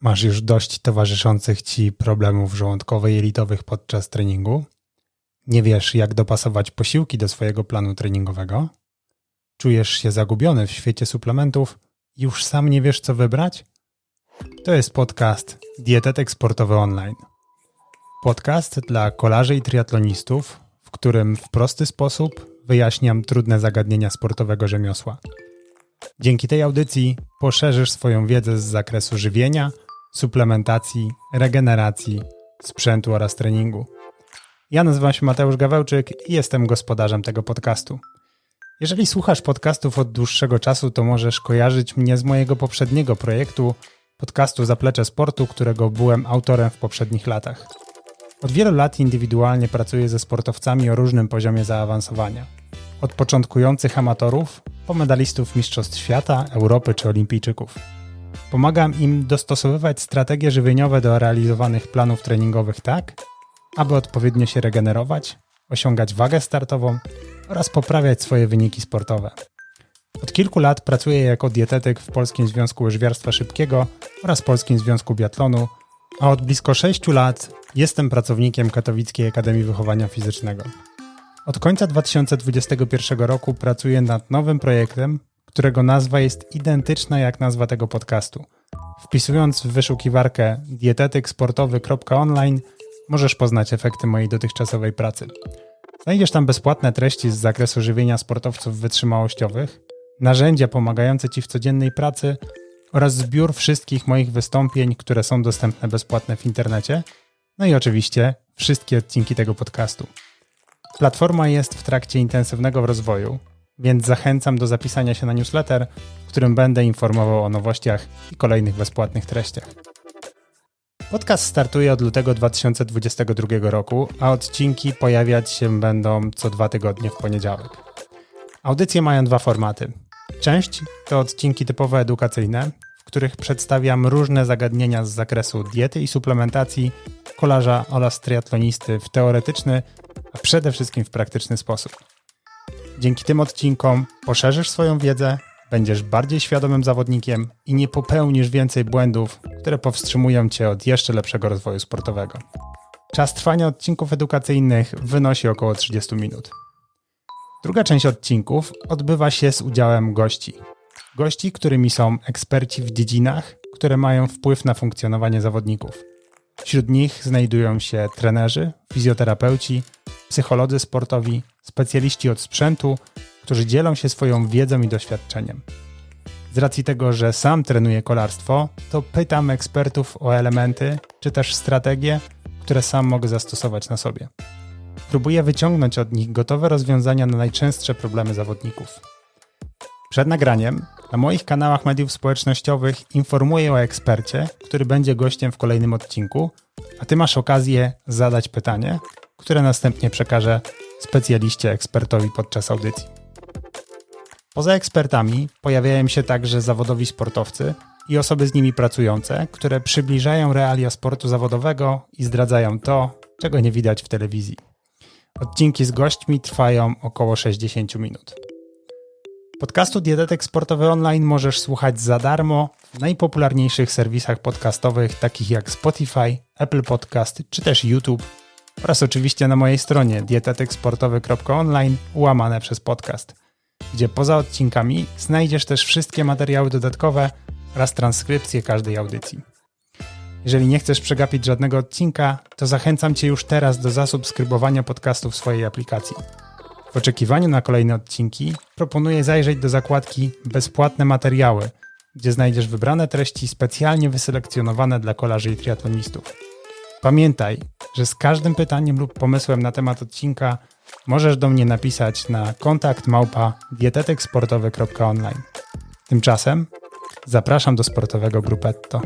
Masz już dość towarzyszących ci problemów żołądkowo-jelitowych podczas treningu? Nie wiesz, jak dopasować posiłki do swojego planu treningowego? Czujesz się zagubiony w świecie suplementów już sam nie wiesz, co wybrać? To jest podcast Dietetek Sportowy Online. Podcast dla kolarzy i triatlonistów, w którym w prosty sposób wyjaśniam trudne zagadnienia sportowego rzemiosła. Dzięki tej audycji poszerzysz swoją wiedzę z zakresu żywienia – suplementacji, regeneracji, sprzętu oraz treningu. Ja nazywam się Mateusz Gawełczyk i jestem gospodarzem tego podcastu. Jeżeli słuchasz podcastów od dłuższego czasu, to możesz kojarzyć mnie z mojego poprzedniego projektu, podcastu Zaplecze Sportu, którego byłem autorem w poprzednich latach. Od wielu lat indywidualnie pracuję ze sportowcami o różnym poziomie zaawansowania. Od początkujących amatorów po medalistów Mistrzostw Świata, Europy czy Olimpijczyków. Pomagam im dostosowywać strategie żywieniowe do realizowanych planów treningowych tak, aby odpowiednio się regenerować, osiągać wagę startową oraz poprawiać swoje wyniki sportowe. Od kilku lat pracuję jako dietetyk w Polskim Związku Łyżwiarstwa Szybkiego oraz Polskim Związku Biatlonu, a od blisko 6 lat jestem pracownikiem Katowickiej Akademii Wychowania Fizycznego. Od końca 2021 roku pracuję nad nowym projektem którego nazwa jest identyczna jak nazwa tego podcastu. Wpisując w wyszukiwarkę dietetyksportowy.online możesz poznać efekty mojej dotychczasowej pracy. Znajdziesz tam bezpłatne treści z zakresu żywienia sportowców wytrzymałościowych, narzędzia pomagające Ci w codziennej pracy oraz zbiór wszystkich moich wystąpień, które są dostępne bezpłatne w internecie, no i oczywiście wszystkie odcinki tego podcastu. Platforma jest w trakcie intensywnego rozwoju, więc zachęcam do zapisania się na newsletter, w którym będę informował o nowościach i kolejnych bezpłatnych treściach. Podcast startuje od lutego 2022 roku, a odcinki pojawiać się będą co dwa tygodnie w poniedziałek. Audycje mają dwa formaty. Część to odcinki typowo edukacyjne, w których przedstawiam różne zagadnienia z zakresu diety i suplementacji kolarza oraz triatlonisty w teoretyczny, a przede wszystkim w praktyczny sposób. Dzięki tym odcinkom poszerzysz swoją wiedzę, będziesz bardziej świadomym zawodnikiem i nie popełnisz więcej błędów, które powstrzymują cię od jeszcze lepszego rozwoju sportowego. Czas trwania odcinków edukacyjnych wynosi około 30 minut. Druga część odcinków odbywa się z udziałem gości. Gości, którymi są eksperci w dziedzinach, które mają wpływ na funkcjonowanie zawodników. Wśród nich znajdują się trenerzy, fizjoterapeuci, psycholodzy sportowi, specjaliści od sprzętu, którzy dzielą się swoją wiedzą i doświadczeniem. Z racji tego, że sam trenuję kolarstwo, to pytam ekspertów o elementy czy też strategie, które sam mogę zastosować na sobie. Próbuję wyciągnąć od nich gotowe rozwiązania na najczęstsze problemy zawodników. Przed nagraniem na moich kanałach mediów społecznościowych informuję o ekspercie, który będzie gościem w kolejnym odcinku, a ty masz okazję zadać pytanie, które następnie przekażę specjaliście ekspertowi podczas audycji. Poza ekspertami pojawiają się także zawodowi sportowcy i osoby z nimi pracujące, które przybliżają realia sportu zawodowego i zdradzają to, czego nie widać w telewizji. Odcinki z gośćmi trwają około 60 minut. Podcastu Dietetek Sportowy Online możesz słuchać za darmo w najpopularniejszych serwisach podcastowych takich jak Spotify, Apple Podcast czy też YouTube oraz oczywiście na mojej stronie dietetyksportowy.online łamane przez podcast, gdzie poza odcinkami znajdziesz też wszystkie materiały dodatkowe oraz transkrypcję każdej audycji. Jeżeli nie chcesz przegapić żadnego odcinka, to zachęcam Cię już teraz do zasubskrybowania podcastu w swojej aplikacji. W oczekiwaniu na kolejne odcinki proponuję zajrzeć do zakładki Bezpłatne materiały, gdzie znajdziesz wybrane treści specjalnie wyselekcjonowane dla kolarzy i triatlonistów. Pamiętaj, że z każdym pytaniem lub pomysłem na temat odcinka możesz do mnie napisać na kontakt małpa dietetyksportowy.online. Tymczasem zapraszam do sportowego grupetto.